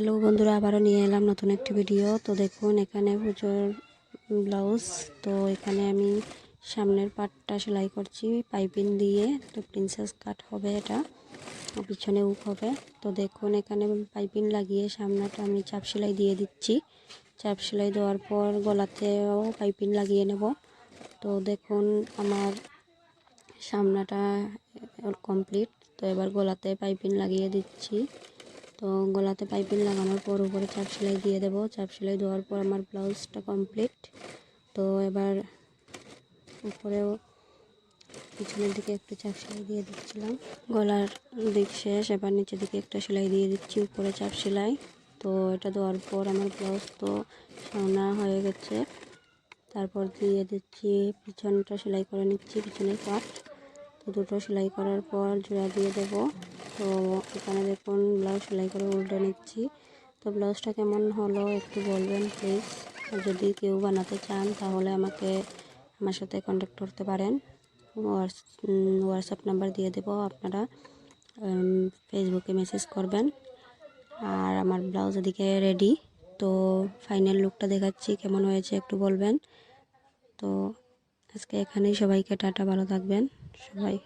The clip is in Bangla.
হ্যালো বন্ধুরা, আবারও নিয়ে এলাম নতুন একটি ভিডিও তো দেখুন, এখানে পুজোর ব্লাউজ তো এখানে আমি সামনের পাটটা সেলাই করছি, পাইপিং দিয়ে। তো প্রিন্সেস কাট হবে এটা পিছনে উক হবে। তো দেখুন, এখানে পাইপিং লাগিয়ে সামনেটা আমি চাপ সেলাই দিয়ে দিচ্ছি। চাপ সেলাই দেওয়ার পর গলাতেও পাইপিং লাগিয়ে নেব। তো দেখুন, আমার সামনাটা কমপ্লিট তো এবার গলাতে পাইপিং লাগিয়ে দিচ্ছি। তো গলাতে পাইপিং লাগানোর পর উপরে চাপ সেলাই দিয়ে দেবো। চাপ সেলাই দেওয়ার পর আমার ব্লাউজটা কমপ্লিট। তো এবার উপরেও পিছনের দিকে একটু চাপ সেলাই দিয়ে দিচ্ছিলাম। গলার দিক শেষ, এবার নিচের দিকে একটা সেলাই দিয়ে দিচ্ছি উপরে চাপ সেলাই। তো এটা দেওয়ার পর আমার ব্লাউজ তো সামনা হয়ে গেছে। তারপর দিয়ে দিচ্ছি, পিছনটা সেলাই করে নিচ্ছি, পিছনের পাট। তো দুটো সেলাই করার পর জোড়া দিয়ে দেবো। তো এখানে দেখুন ব্লাউজ সেলাই করে উল্টে নিচ্ছি। তো ব্লাউজটা কেমন হলো একটু বলবেন প্লিজ যদি কেউ বানাতে চান, তাহলে আমাকে আমার সাথে কন্ট্যাক্ট করতে পারেন। হোয়াটসঅ্যাপ নাম্বার দিয়ে দেবো আপনারা। ফেসবুকে মেসেজ করবেন। আর আমার ব্লাউজ এদিকে রেডি তো ফাইনাল লুকটা দেখাচ্ছি, কেমন হয়েছে একটু বলবেন। তো আজকে এখানেই সবাইকে টাটা, ভালো থাকবেন। সবাই